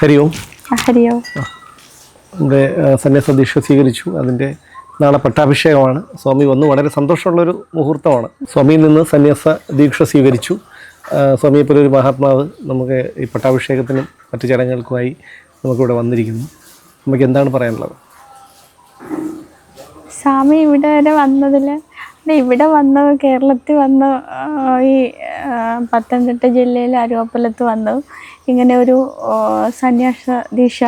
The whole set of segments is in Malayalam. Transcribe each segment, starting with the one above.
ഹരി ഓം ഹരിയോ. നമ്മുടെ സന്യാസദീക്ഷ സന്യാസ ദീക്ഷ സ്വീകരിച്ചു. അതിന്റെ നാളെ പട്ടാഭിഷേകമാണ്. സ്വാമി വന്നു. വളരെ സന്തോഷമുള്ളൊരു മുഹൂർത്തമാണ്. സ്വാമിയിൽ നിന്ന് സന്യാസ ദീക്ഷ സ്വീകരിച്ചു. സ്വാമിയെ പോലെ ഒരു മഹാത്മാവ് നമുക്ക് ഈ പട്ടാഭിഷേകത്തിനും മറ്റു ചടങ്ങുകൾക്കുമായി നമുക്കിവിടെ വന്നിരിക്കുന്നു. നമുക്ക് എന്താണ് പറയാനുള്ളത്? സ്വാമി ഇവിടെ വരെ വന്നതിൽ ഇവിടെ വന്ന് കേരളത്തിൽ വന്ന് ഈ പത്തനംതിട്ട ജില്ലയിൽ അരുവപ്പലത്ത് വന്ന്. ഇങ്ങനെ ഒരു സന്യാസ ദീക്ഷ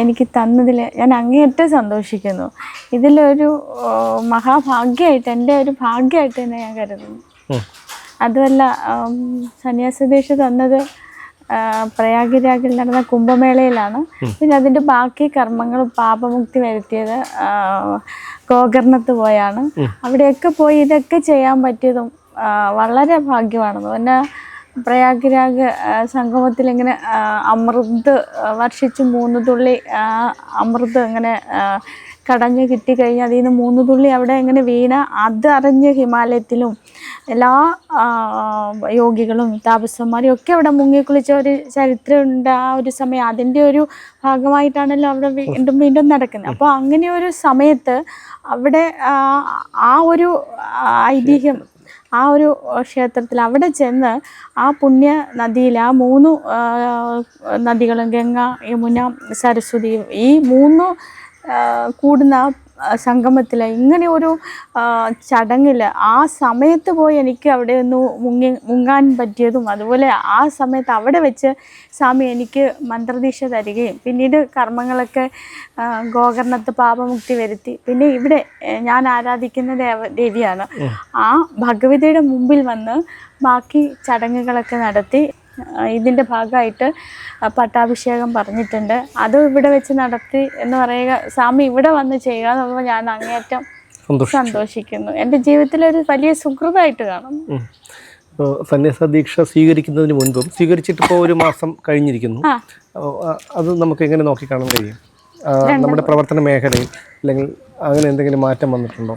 എനിക്ക് തന്നതിൽ ഞാൻ അങ്ങേയറ്റം സന്തോഷിക്കുന്നു. ഇതിലൊരു മഹാഭാഗ്യമായിട്ട് എന്റെ ഒരു ഭാഗ്യമായിട്ട് തന്നെ ഞാൻ കരുതുന്നു. അതുമല്ല സന്യാസ ദീക്ഷ തന്നത് പ്രയാഗിരാഗിൽ നടന്ന കുംഭമേളയിലാണ്. പിന്നെ അതിന്റെ ബാക്കി കർമ്മങ്ങളും പാപമുക്തി വരുത്തിയത് ഗോകർണത്ത് പോയാണ്. അവിടെയൊക്കെ പോയി ഇതൊക്കെ ചെയ്യാൻ പറ്റിയതും വളരെ ഭാഗ്യമാണെന്ന്. പിന്നെ പ്രയാഗരാഗ് സംഗമത്തിൽ ഇങ്ങനെ അമൃത് വർഷിച്ച് മൂന്ന് തുള്ളി അമൃത് ഇങ്ങനെ കടഞ്ഞ് കിട്ടിക്കഴിഞ്ഞ് അതിൽ നിന്ന് മൂന്ന് തുള്ളി അവിടെ ഇങ്ങനെ വീണ അത് അറിഞ്ഞ് ഹിമാലയത്തിലും എല്ലാ യോഗികളും താപസന്മാരും ഒക്കെ അവിടെ മുങ്ങിക്കുളിച്ച ഒരു ചരിത്രമുണ്ട്. ആ ഒരു സമയം അതിന്റെ ഒരു ഭാഗമായിട്ടാണല്ലോ അവിടെ വീണ്ടും വീണ്ടും നടക്കുന്നത്. അപ്പോൾ അങ്ങനെ ഒരു സമയത്ത് അവിടെ ആ ഒരു ഐതിഹ്യം ആ ഒരു ക്ഷേത്രത്തിൽ അവിടെ ചെന്ന് ആ പുണ്യ നദിയിൽ ആ മൂന്ന് നദികളും ഗംഗ യമുന സരസ്വതി ഈ മൂന്ന് കൂടുന്ന സംഗമത്തിൽ ഇങ്ങനെ ഒരു ചടങ്ങിൽ ആ സമയത്ത് പോയി എനിക്ക് അവിടെ ഒന്ന് മുങ്ങി മുങ്ങാൻ പറ്റിയതും അതുപോലെ ആ സമയത്ത് അവിടെ വെച്ച് സ്വാമി എനിക്ക് മന്ത്രദീക്ഷ തരികയും പിന്നീട് കർമ്മങ്ങളൊക്കെ ഗോകർണത്ത് പാപമുക്തി വരുത്തി. പിന്നെ ഇവിടെ ഞാൻ ആരാധിക്കുന്ന ദേവ ദേവിയാണ്. ആ ഭഗവതിയുടെ മുമ്പിൽ വന്ന് ബാക്കി ചടങ്ങുകളൊക്കെ നടത്തി ഇതിന്റെ ഭാഗമായിട്ട് പട്ടാഭിഷേകം പറഞ്ഞിട്ടുണ്ട്. അത് ഇവിടെ വെച്ച് നടത്തി എന്ന് പറയുക സ്വാമി ഇവിടെ വന്ന് ചെയ്യുക എന്ന് പറയുമ്പോൾ ഞാൻ അങ്ങേറ്റം സന്തോഷം സന്തോഷിക്കുന്നു. എന്റെ ജീവിതത്തിൽ ഒരു വലിയ സുഹൃതമായിട്ട് കാണും സന്യാസദീക്ഷ സ്വീകരിക്കുന്നതിന് മുൻപും സ്വീകരിച്ചിട്ട് ഇപ്പോൾ ഒരു മാസം കഴിഞ്ഞിരിക്കുന്നു. അത് നമുക്ക് എങ്ങനെ നോക്കിക്കാണാൻ കഴിയും? നമ്മുടെ പ്രവർത്തന മേഖലയിൽ അല്ലെങ്കിൽ അങ്ങനെ എന്തെങ്കിലും മാറ്റം വന്നിട്ടുണ്ടോ?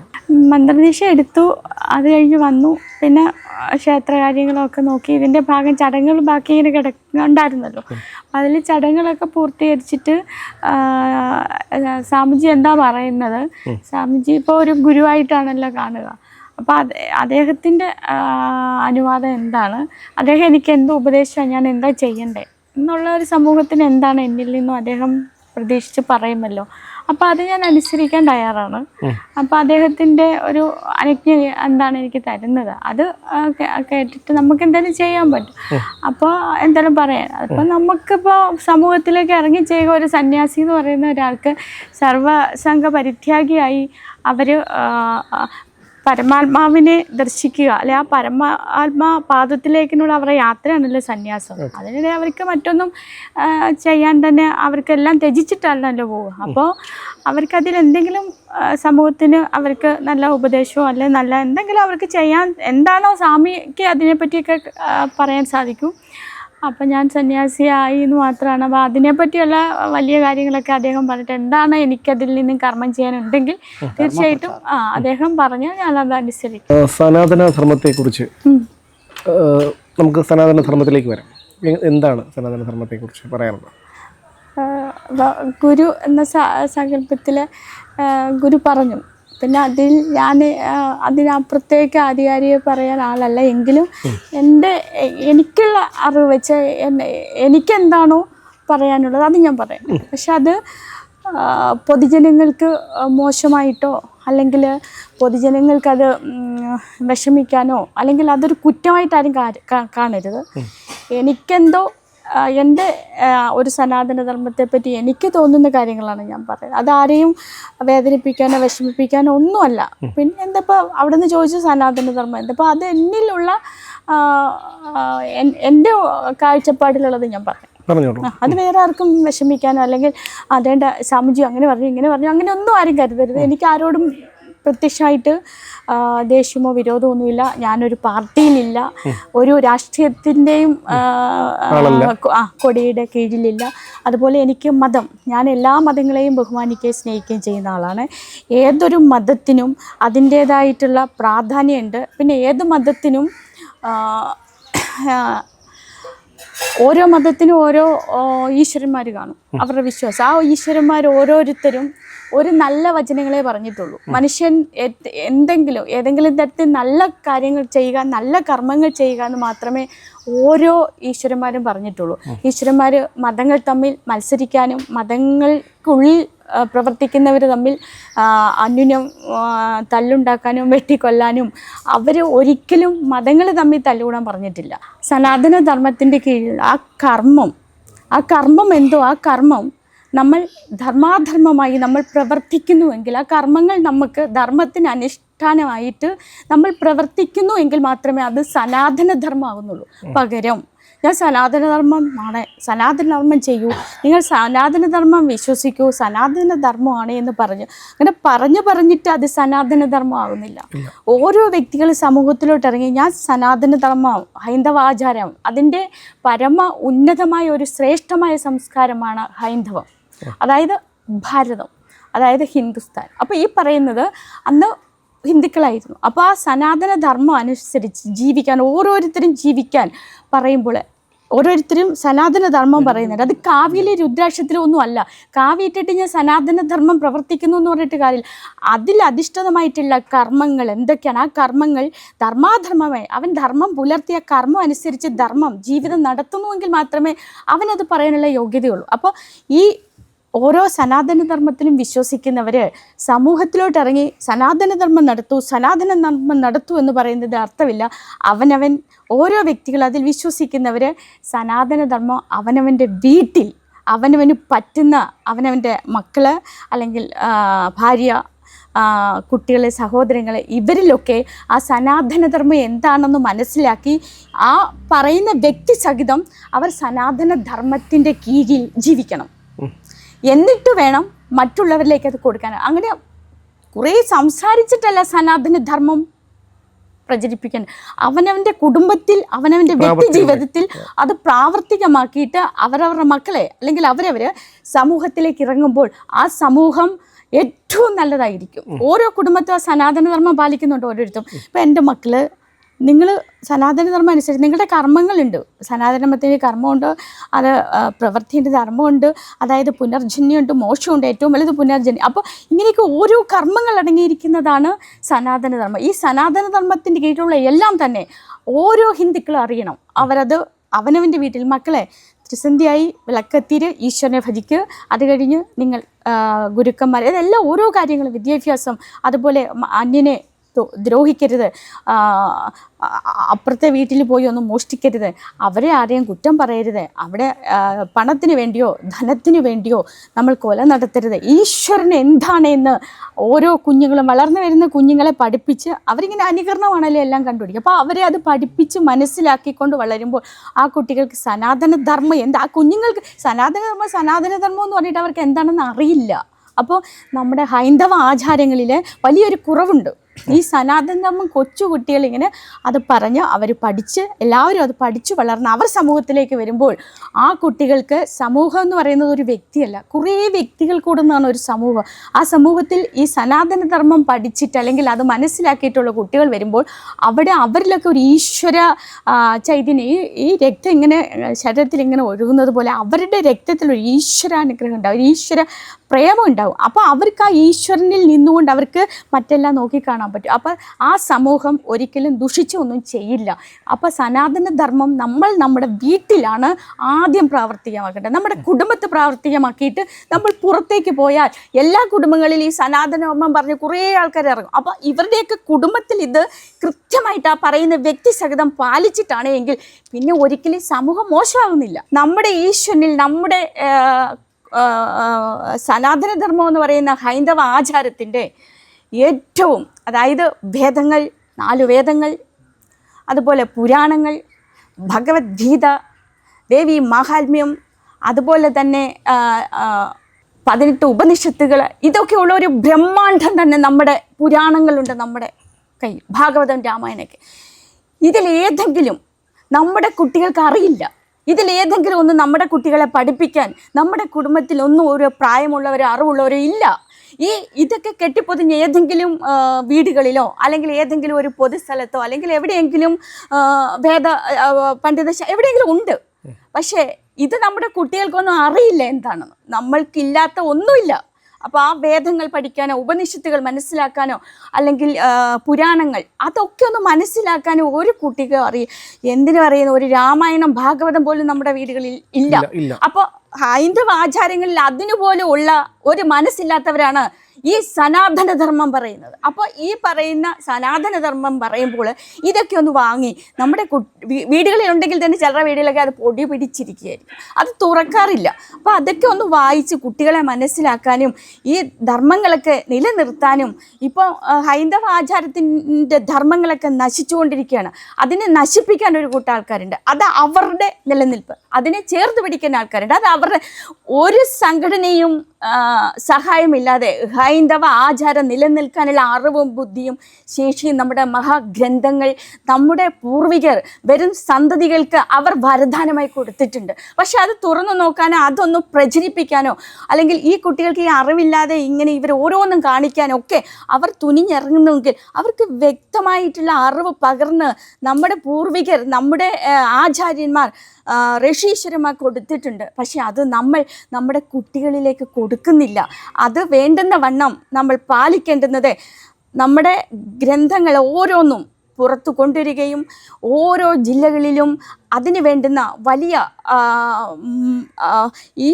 മന്ത്രദീക്ഷ എടുത്തു അത് കഴിഞ്ഞ് വന്നു. പിന്നെ ക്ഷേത്ര ക്ഷേത്രകാര്യങ്ങളൊക്കെ നോക്കി. ഇതിന്റെ ഭാഗം ചടങ്ങുകൾ ബാക്കി ഇങ്ങനെ കിടക്കുന്നുണ്ടായിരുന്നല്ലോ അതിൽ ചടങ്ങുകളൊക്കെ പൂർത്തീകരിച്ചിട്ട് സ്വാമിജി എന്താ പറയുന്നത്? സ്വാമിജി ഇപ്പോൾ ഒരു ഗുരുവായിട്ടാണല്ലോ കാണുക. അപ്പോൾ അത് അദ്ദേഹത്തിന്റെ അനുവാദം എന്താണ്? അദ്ദേഹം എനിക്ക് എന്ത് ഉപദേശമാണ് ഞാൻ എന്താ ചെയ്യണ്ടേ? എന്നുള്ള ഒരു സമൂഹത്തിന് എന്താണ് എന്നിൽ നിന്നും അദ്ദേഹം പ്രതീക്ഷിച്ച് പറയുമല്ലോ. അപ്പോൾ അത് ഞാൻ അനുസരിക്കാൻ തയ്യാറാണ്. അപ്പോൾ അദ്ദേഹത്തിന്റെ ഒരു അനുജ്ഞ എന്താണ് എനിക്ക് തരുന്നത്? അത് കേട്ടിട്ട് നമുക്ക് എന്തെങ്കിലും ചെയ്യാൻ പറ്റും. അപ്പോൾ എന്തായാലും പറയാം. അപ്പോൾ നമുക്കിപ്പോൾ സമൂഹത്തിലേക്ക് ഇറങ്ങി ചെയ്യുക ഒരു സന്യാസി എന്ന് പറയുന്ന ഒരാൾക്ക് സർവസംഘ പരിത്യാഗിയായി അവർ പരമാത്മാവിനെ ദർശിക്കുക അല്ലെ? ആ പരമാത്മാ പാദത്തിലേക്കിനുള്ള അവരുടെ യാത്രയാണല്ലോ സന്യാസം. അതിനിടെ അവർക്ക് മറ്റൊന്നും ചെയ്യാൻ തന്നെ അവർക്കെല്ലാം ത്യജിച്ചിട്ടാണല്ലോ പോവുക. അപ്പോൾ അവർക്കതിൽ എന്തെങ്കിലും സമൂഹത്തിന് അവർക്ക് നല്ല ഉപദേശമോ അല്ലെ നല്ല എന്തെങ്കിലും അവർക്ക് ചെയ്യാൻ എന്താണോ സ്വാമിക്ക് അതിനെപ്പറ്റിയൊക്കെ പറയാൻ സാധിക്കും. അപ്പം ഞാൻ സന്യാസിയായി എന്ന് മാത്രമാണ് അപ്പോൾ അതിനെപ്പറ്റിയുള്ള വലിയ കാര്യങ്ങളൊക്കെ അദ്ദേഹം പറഞ്ഞിട്ട് എന്താണ് എനിക്കതിൽ നിന്നും കർമ്മം ചെയ്യാനുണ്ടെങ്കിൽ തീർച്ചയായിട്ടും ആ അദ്ദേഹം പറഞ്ഞാൽ ഞാൻ അത് അനുസരിക്കും സനാതന ധർമ്മത്തെക്കുറിച്ച് നമുക്ക് സനാതന ധർമ്മത്തിലേക്ക് വരാം എന്താണ് സനാതന ധർമ്മത്തെക്കുറിച്ച് പറയാനുള്ളത് ഗുരു എന്ന സങ്കല്പത്തിൽ ഗുരു പറഞ്ഞു. പിന്നെ അതിൽ ഞാൻ അതിനപ്പുറത്തേക്ക് ആധികാരിയെ പറയാൻ ആളല്ല. എങ്കിലും എന്റെ എനിക്കുള്ള അറിവ് വെച്ച് എനിക്കെന്താണോ പറയാനുള്ളത് അത് ഞാൻ പറയാം. പക്ഷെ അത് പൊതുജനങ്ങൾക്ക് മോശമായിട്ടോ അല്ലെങ്കിൽ പൊതുജനങ്ങൾക്കത് വിഷമിക്കാനോ അല്ലെങ്കിൽ അതൊരു കുറ്റമായിട്ട് ആരും കാ- കാ- കാണരുത്. എനിക്കെന്തോ എന്റെ ഒരു സനാതന ധർമ്മത്തെപ്പറ്റി എനിക്ക് തോന്നുന്ന കാര്യങ്ങളാണ് ഞാൻ പറയുന്നത്. അതാരെയും വേദനിപ്പിക്കാനോ വിഷമിപ്പിക്കാനോ ഒന്നുമല്ല. പിന്നെ എന്തപ്പോൾ അവിടെ നിന്ന് ചോദിച്ചു സനാതന ധർമ്മം എന്തപ്പോൾ അത് എന്നിലുള്ള എന്റെ കാഴ്ചപ്പാടിലുള്ളത് ഞാൻ പറയാം. അത് വേറെ ആർക്കും വിഷമിക്കാനോ അല്ലെങ്കിൽ അതേണ്ട സ്വാമിജി അങ്ങനെ പറഞ്ഞു ഇങ്ങനെ പറഞ്ഞു അങ്ങനെ ഒന്നും ആരും കരുതരുത്. എനിക്ക് ആരോടും പ്രത്യക്ഷമായിട്ട് ദേഷ്യമോ വിരോധമോ ഒന്നുമില്ല. ഞാനൊരു പാർട്ടിയിലില്ല. ഒരു രാഷ്ട്രീയത്തിന്റെയും ആ കൊടിയുടെ കീഴിലില്ല. അതുപോലെ എനിക്ക് മതം. ഞാൻ എല്ലാ മതങ്ങളെയും ബഹുമാനിക്കുകയും സ്നേഹിക്കുകയും ചെയ്യുന്ന ആളാണ്. ഏതൊരു മതത്തിനും അതിന്റേതായിട്ടുള്ള പ്രാധാന്യമുണ്ട്. പിന്നെ ഏത് മതത്തിനും ഓരോ മതത്തിനും ഓരോ ഈശ്വരന്മാർ കാണും. അവരുടെ വിശ്വാസം. ആ ഈശ്വരന്മാർ ഓരോരുത്തരും ഒരു നല്ല വചനങ്ങളെ പറഞ്ഞിട്ടുള്ളൂ. മനുഷ്യൻ എന്തെങ്കിലും ഏതെങ്കിലും തരത്തിൽ നല്ല കാര്യങ്ങൾ ചെയ്യുക നല്ല കർമ്മങ്ങൾ ചെയ്യുക എന്ന് മാത്രമേ ഓരോ ഈശ്വരന്മാരും പറഞ്ഞിട്ടുള്ളൂ. ഈശ്വരന്മാർ മതങ്ങൾ തമ്മിൽ മത്സരിക്കാനും മതങ്ങൾക്കുള്ളിൽ പ്രവർത്തിക്കുന്നവർ തമ്മിൽ അന്യുനം തല്ലുണ്ടാക്കാനും വെട്ടിക്കൊല്ലാനും അവർ ഒരിക്കലും മതങ്ങൾ തമ്മിൽ തല്ലുകൂടാൻ പറഞ്ഞിട്ടില്ല. സനാതന ധർമ്മത്തിന്റെ കീഴിൽ ആ കർമ്മം ആ കർമ്മം എന്തോ ആ കർമ്മം നമ്മൾ ധർമാധർമ്മമായി നമ്മൾ പ്രവർത്തിക്കുന്നുവെങ്കിൽ ആ കർമ്മങ്ങൾ നമുക്ക് ധർമ്മത്തിന് അനുഷ്ഠാനമായിട്ട് നമ്മൾ പ്രവർത്തിക്കുന്നു എങ്കിൽ മാത്രമേ അത് സനാതന ധർമ്മമാകുന്നുള്ളൂ പകരം ഞാൻ സനാതനധർമ്മം ആണ് സനാതനധർമ്മം ചെയ്യൂ. നിങ്ങൾ സനാതനധർമ്മം വിശ്വസിക്കൂ. സനാതനധർമ്മമാണ് എന്ന് പറഞ്ഞു. അങ്ങനെ പറഞ്ഞു പറഞ്ഞിട്ട് അത് സനാതനധർമ്മം ആകുന്നില്ല ഓരോ വ്യക്തികൾ സമൂഹത്തിലോട്ട് ഇറങ്ങി ഞാൻ സനാതനധർമ്മം ഹൈന്ദവാചാരം അതിന്റെ പരമ ഉന്നതമായ ഒരു ശ്രേഷ്ഠമായ സംസ്കാരമാണ് ഹൈന്ദവം. അതായത് ഭാരതം അതായത് ഹിന്ദുസ്ഥാൻ. അപ്പോൾ ഈ പറയുന്നത് അന്ന് ഹിന്ദുക്കളായിരുന്നു. അപ്പോൾ ആ സനാതന ധർമ്മം അനുസരിച്ച് ജീവിക്കാൻ ഓരോരുത്തരും ജീവിക്കാൻ പറയുമ്പോൾ ഓരോരുത്തരും സനാതന ധർമ്മം പറയുന്നുണ്ട്. അത് കാവ്യയിലെ രുദ്രാക്ഷത്തിലും ഒന്നും അല്ല. കാവ്യ ഇട്ടിട്ട് ഞാൻ സനാതന ധർമ്മം പ്രവർത്തിക്കുന്നു എന്ന് പറഞ്ഞിട്ട് കാര്യമില്ല. അതിൽ അധിഷ്ഠിതമായിട്ടുള്ള കർമ്മങ്ങൾ എന്തൊക്കെയാണ്? ആ കർമ്മങ്ങൾ ധർമാധർമ്മമായി അവൻ ധർമ്മം പുലർത്തിയ കർമ്മം അനുസരിച്ച് ധർമ്മം ജീവിതം നടത്തുന്നുവെങ്കിൽ മാത്രമേ അവനത് പറയാനുള്ള യോഗ്യതയുള്ളൂ. അപ്പോൾ ഈ ഓരോ സനാതനധർമ്മത്തിലും വിശ്വസിക്കുന്നവർ സമൂഹത്തിലോട്ട് ഇറങ്ങി സനാതനധർമ്മം നടത്തൂ സനാതനധർമ്മം നടത്തൂ എന്ന് പറയുന്നത് അർത്ഥമില്ല. അവനവൻ ഓരോ വ്യക്തികൾ അതിൽ വിശ്വസിക്കുന്നവർ സനാതനധർമ്മം അവനവന്റെ വീട്ടിൽ അവനവന് പറ്റുന്ന അവനവന്റെ മക്കൾ അല്ലെങ്കിൽ ഭാര്യ കുട്ടികളെ സഹോദരങ്ങളെ ഇവരിലൊക്കെ ആ സനാതനധർമ്മം എന്താണെന്ന് മനസ്സിലാക്കി ആ പറയുന്ന വ്യക്തി സഹിതം അവർ സനാതനധർമ്മത്തിന്റെ കീഴിൽ ജീവിക്കണം. എന്നിട്ട് വേണം മറ്റുള്ളവരിലേക്ക് അത് കൊടുക്കാൻ. അങ്ങനെ കുറേ സംസാരിച്ചിട്ടല്ല സനാതന ധർമ്മം പ്രചരിപ്പിക്കാൻ. അവനവന്റെ കുടുംബത്തിൽ അവനവന്റെ വ്യക്തി ജീവിതത്തിൽ അത് പ്രാവർത്തികമാക്കിയിട്ട് അവരവരുടെ മക്കളെ അല്ലെങ്കിൽ അവരവർ സമൂഹത്തിലേക്ക് ഇറങ്ങുമ്പോൾ ആ സമൂഹം ഏറ്റവും നല്ലതായിരിക്കും. ഓരോ കുടുംബത്തും ആ സനാതനധർമ്മം പാലിക്കുന്നുണ്ട് ഓരോരുത്തരും. ഇപ്പം എന്റെ മക്കൾ നിങ്ങൾ സനാതനധർമ്മം അനുസരിച്ച് നിങ്ങളുടെ കർമ്മങ്ങളുണ്ട്. സനാതനധർമ്മത്തിന് കർമ്മമുണ്ട് അത് പ്രവൃത്തിന്റെ ധർമ്മമുണ്ട് അതായത് പുനർജന്യമുണ്ട് മോശമുണ്ട് ഏറ്റവും വലുത് പുനർജന്യം. അപ്പോൾ ഇങ്ങനെയൊക്കെ ഓരോ കർമ്മങ്ങൾ അടങ്ങിയിരിക്കുന്നതാണ് സനാതനധർമ്മം ഈ സനാതന സനാതനധർമ്മത്തിന്റെ കീഴിലുള്ള എല്ലാം തന്നെ ഓരോ ഹിന്ദുക്കളും അറിയണം. അവരത് അവനവന്റെ വീട്ടിൽ മക്കളെ ത്രിസന്ധിയായി വിളക്കത്തിര് ഈശ്വരനെ ഭജിക്ക്. അത് കഴിഞ്ഞ് നിങ്ങൾ ഗുരുക്കന്മാർ ഇതെല്ലാം ഓരോ കാര്യങ്ങളും വിദ്യാഭ്യാസം അതുപോലെ അന്യനെ ദ്രോഹിക്കരുത്. അപ്പുറത്തെ വീട്ടിൽ പോയി ഒന്നും മോഷ്ടിക്കരുത്. അവരെ ആരെയും കുറ്റം പറയരുത്. അവിടെ പണത്തിന് വേണ്ടിയോ ധനത്തിന് വേണ്ടിയോ നമ്മൾ കൊല നടത്തരുത്. ഈശ്വരൻ എന്താണ് എന്ന് ഓരോ കുഞ്ഞുങ്ങളും വളർന്നു വരുന്ന കുഞ്ഞുങ്ങളെ പഠിപ്പിച്ച് അവരിങ്ങനെ അനുകരണമാണല്ലോ എല്ലാം കണ്ടുപിടിക്കുക. അപ്പോൾ അവരെ അത് പഠിപ്പിച്ച് മനസ്സിലാക്കിക്കൊണ്ട് വളരുമ്പോൾ ആ കുട്ടികൾക്ക് സനാതനധർമ്മം എന്താ ആ കുഞ്ഞുങ്ങൾക്ക് സനാതന സനാതനധർമ്മം സനാതന ധർമ്മം എന്ന് പറഞ്ഞിട്ട് അവർക്ക് എന്താണെന്ന് അറിയില്ല. അപ്പോൾ നമ്മുടെ ഹൈന്ദവ ആചാരങ്ങളിൽ വലിയൊരു കുറവുണ്ട്. ഈ സനാതന ധർമ്മം കൊച്ചു കുട്ടികളിങ്ങനെ അത് പറഞ്ഞ് അവർ പഠിച്ച് എല്ലാവരും അത് പഠിച്ചു വളർന്ന് അവർ സമൂഹത്തിലേക്ക് വരുമ്പോൾ ആ കുട്ടികൾക്ക് സമൂഹം എന്ന് പറയുന്നത് ഒരു വ്യക്തിയല്ല. കുറേ വ്യക്തികൾ കൂടുന്നതാണ് ഒരു സമൂഹം. ആ സമൂഹത്തിൽ ഈ സനാതനധർമ്മം പഠിച്ചിട്ട് അല്ലെങ്കിൽ അത് മനസ്സിലാക്കിയിട്ടുള്ള കുട്ടികൾ വരുമ്പോൾ അവിടെ അവരിലൊക്കെ ഒരു ഈശ്വര ചൈതന്യം ഈ ഈ രക്തം ഇങ്ങനെ ശരീരത്തിൽ ഇങ്ങനെ ഒഴുകുന്നത് പോലെ അവരുടെ രക്തത്തിൽ ഒരു ഈശ്വരാനുഗ്രഹം ഉണ്ടാവും. ഒരു ഈശ്വര പ്രേമം ഉണ്ടാവും. അപ്പോൾ അവർക്ക് ആ ഈശ്വരനിൽ നിന്നുകൊണ്ട് അവർക്ക് മറ്റെല്ലാം നോക്കിക്കാണാൻ പറ്റും. അപ്പോൾ ആ സമൂഹം ഒരിക്കലും ദുഷിച്ചൊന്നും ചെയ്യില്ല. അപ്പോൾ സനാതന ധർമ്മം നമ്മൾ നമ്മുടെ വീട്ടിലാണ് ആദ്യം പ്രാവർത്തികമാക്കേണ്ടത്. നമ്മുടെ കുടുംബത്തെ പ്രാവർത്തികമാക്കിയിട്ട് നമ്മൾ പുറത്തേക്ക് പോയാൽ എല്ലാ കുടുംബങ്ങളിലും ഈ സനാതന ധർമ്മം പറഞ്ഞ് കുറേ ആൾക്കാർ ഇറങ്ങും. അപ്പോൾ ഇവരുടെയൊക്കെ കുടുംബത്തിൽ ഇത് കൃത്യമായിട്ട് ആ പറയുന്ന വ്യക്തി സഹിതം പാലിച്ചിട്ടാണ് എങ്കിൽ പിന്നെ ഒരിക്കലും സമൂഹം മോശമാകുന്നില്ല നമ്മുടെ ഈശ്വരനിൽ നമ്മുടെ സനാതനധർമ്മം എന്ന് പറയുന്ന ഹൈന്ദവ ആചാരത്തിന്റെ ഏറ്റവും അതായത് വേദങ്ങൾ നാല് വേദങ്ങൾ അതുപോലെ പുരാണങ്ങൾ ഭഗവത്ഗീത ദേവി മാഹാത്മ്യം അതുപോലെ തന്നെ പതിനെട്ട് ഉപനിഷത്തുകൾ ഇതൊക്കെയുള്ള ഒരു ബ്രഹ്മാണ്ഡം തന്നെ നമ്മുടെ പുരാണങ്ങളുണ്ട് നമ്മുടെ കയ്യിൽ ഭാഗവതം രാമായണൊക്കെ ഇതിലേതെങ്കിലും നമ്മുടെ കുട്ടികൾക്ക് അറിയില്ല. ഇതിലേതെങ്കിലും ഒന്ന് നമ്മുടെ കുട്ടികളെ പഠിപ്പിക്കാൻ നമ്മുടെ കുടുംബത്തിൽ ഒന്നും ഒരു പ്രായമുള്ളവരോ അറിവുള്ളവരോ ഇല്ല. ഈ ഇതൊക്കെ കെട്ടിപ്പൊതിഞ്ഞ് ഏതെങ്കിലും വീടുകളിലോ അല്ലെങ്കിൽ ഏതെങ്കിലും ഒരു പൊതുസ്ഥലത്തോ അല്ലെങ്കിൽ എവിടെയെങ്കിലും ഭേദ വേദ ആ, പണ്ഡിത എവിടെയെങ്കിലും ഉണ്ട്. പക്ഷേ ഇത് നമ്മുടെ കുട്ടികൾക്കൊന്നും അറിയില്ല എന്താണെന്ന്. നമ്മൾക്കില്ലാത്ത ഒന്നുമില്ല. അപ്പോൾ ആ വേദങ്ങൾ പഠിക്കാനോ ഉപനിഷത്തുകൾ മനസ്സിലാക്കാനോ അല്ലെങ്കിൽ പുരാണങ്ങൾ അതൊക്കെ ഒന്ന് മനസ്സിലാക്കാനോ ഒരു കുട്ടിക്കും അറിയും എന്തിനു അറിയുന്ന ഒരു രാമായണം ഭാഗവതം പോലും നമ്മുടെ വീടുകളിൽ ഇല്ല. അപ്പോൾ ഹൈന്ദവ ആചാരങ്ങളിൽ അതിനുപോലും ഉള്ള ഒരു മനസ്സില്ലാത്തവരാണ് ഈ സനാതനധർമ്മം പറയുന്നത്. അപ്പോൾ ഈ പറയുന്ന സനാതനധർമ്മം പറയുമ്പോൾ ഇതൊക്കെ ഒന്ന് വാങ്ങി നമ്മുടെ വീടുകളിലുണ്ടെങ്കിൽ തന്നെ ചിലരുടെ വീടുകളിലൊക്കെ അത് പൊടി പിടിച്ചിരിക്കുകയായിരിക്കും. അത് തുറക്കാറില്ല. അപ്പോൾ അതൊക്കെ ഒന്ന് വായിച്ച് കുട്ടികളെ മനസ്സിലാക്കാനും ഈ ധർമ്മങ്ങളൊക്കെ നിലനിർത്താനും ഇപ്പോൾ ഹൈന്ദവ ആചാരത്തിന്റെ ധർമ്മങ്ങളൊക്കെ നശിച്ചുകൊണ്ടിരിക്കുകയാണ്. അതിനെ നശിപ്പിക്കാൻ ഒരു കൂട്ടം ആൾക്കാരുണ്ട്. അത് അവരുടെ നിലനിൽപ്പ്. അതിനെ ചേർത്ത് പിടിക്കുന്ന ആൾക്കാരുണ്ട്. അത് അവരുടെ ഒരു സംഘടനയും സഹായമില്ലാതെ സഹായമില്ലാതെ ഹൈന്ദവ ആചാരം നിലനിൽക്കാനുള്ള അറിവും ബുദ്ധിയും ശേഷിയും നമ്മുടെ മഹാഗ്രന്ഥങ്ങൾ നമ്മുടെ പൂർവികർ വരും സന്തതികൾക്ക് അവർ വരദാനമായി കൊടുത്തിട്ടുണ്ട്. പക്ഷെ അത് തുറന്നു നോക്കാനോ അതൊന്ന് പ്രചരിപ്പിക്കാനോ അല്ലെങ്കിൽ ഈ കുട്ടികൾക്ക് ഈ അറിവില്ലാതെ ഇങ്ങനെ ഇവർ ഓരോന്നും കാണിക്കാനോ ഒക്കെ അവർ തുനിഞ്ഞിറങ്ങുന്നുവെങ്കിൽ അവർക്ക് വ്യക്തമായിട്ടുള്ള അറിവ് പകർന്ന് നമ്മുടെ പൂർവികർ നമ്മുടെ ആചാര്യന്മാർ ഋഷീശ്വരന്മാർ കൊടുത്തിട്ടുണ്ട്. പക്ഷെ അത് നമ്മൾ നമ്മുടെ കുട്ടികളിലേക്ക് കൊടുക്കുന്നില്ല. അത് വേണ്ടുന്ന വണ്ണം നമ്മൾ പാലിക്കേണ്ടുന്നത് നമ്മുടെ ഗ്രന്ഥങ്ങൾ ഓരോന്നും പുറത്തു കൊണ്ടുവരികയും ഓരോ ജില്ലകളിലും അതിന് വേണ്ടുന്ന വലിയ ഈ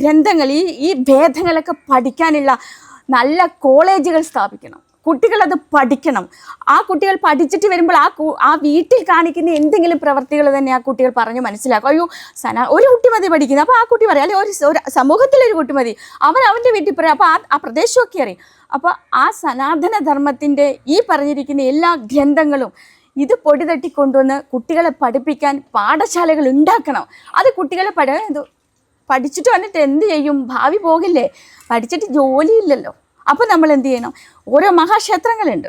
ഗ്രന്ഥങ്ങൾ ഈ ഈ ഭേദങ്ങളൊക്കെ പഠിക്കാനുള്ള നല്ല കോളേജുകൾ സ്ഥാപിക്കണം. കുട്ടികളത് പഠിക്കണം. ആ കുട്ടികൾ പഠിച്ചിട്ട് വരുമ്പോൾ ആ ആ വീട്ടിൽ കാണിക്കുന്ന എന്തെങ്കിലും പ്രവർത്തികൾ തന്നെ ആ കുട്ടികൾ പറഞ്ഞ് മനസ്സിലാക്കും. അയ്യോ സന ഒരു കുട്ടി മതി പഠിക്കുന്നത്. അപ്പോൾ ആ കുട്ടി പറയും അല്ലെങ്കിൽ ഒരു ഒരു സമൂഹത്തിലൊരു കുട്ടി മതി. അവൻ അവന്റെ വീട്ടിൽ പറയും അപ്പോൾ ആ ആ പ്രദേശമൊക്കെ അറിയും. അപ്പോൾ ആ സനാതന ധർമ്മത്തിന്റെ ഈ പറഞ്ഞിരിക്കുന്ന എല്ലാ ഗ്രന്ഥങ്ങളും ഇത് പൊടി കുട്ടികളെ പഠിപ്പിക്കാൻ പാഠശാലകൾ ഉണ്ടാക്കണം. അത് കുട്ടികളെ പഠ പഠിച്ചിട്ട് വന്നിട്ട് എന്ത് ചെയ്യും? ഭാവി പോകില്ലേ? പഠിച്ചിട്ട് ജോലിയില്ലല്ലോ. അപ്പോൾ നമ്മൾ എന്ത് ചെയ്യണം? ഓരോ മഹാക്ഷേത്രങ്ങളുണ്ട്.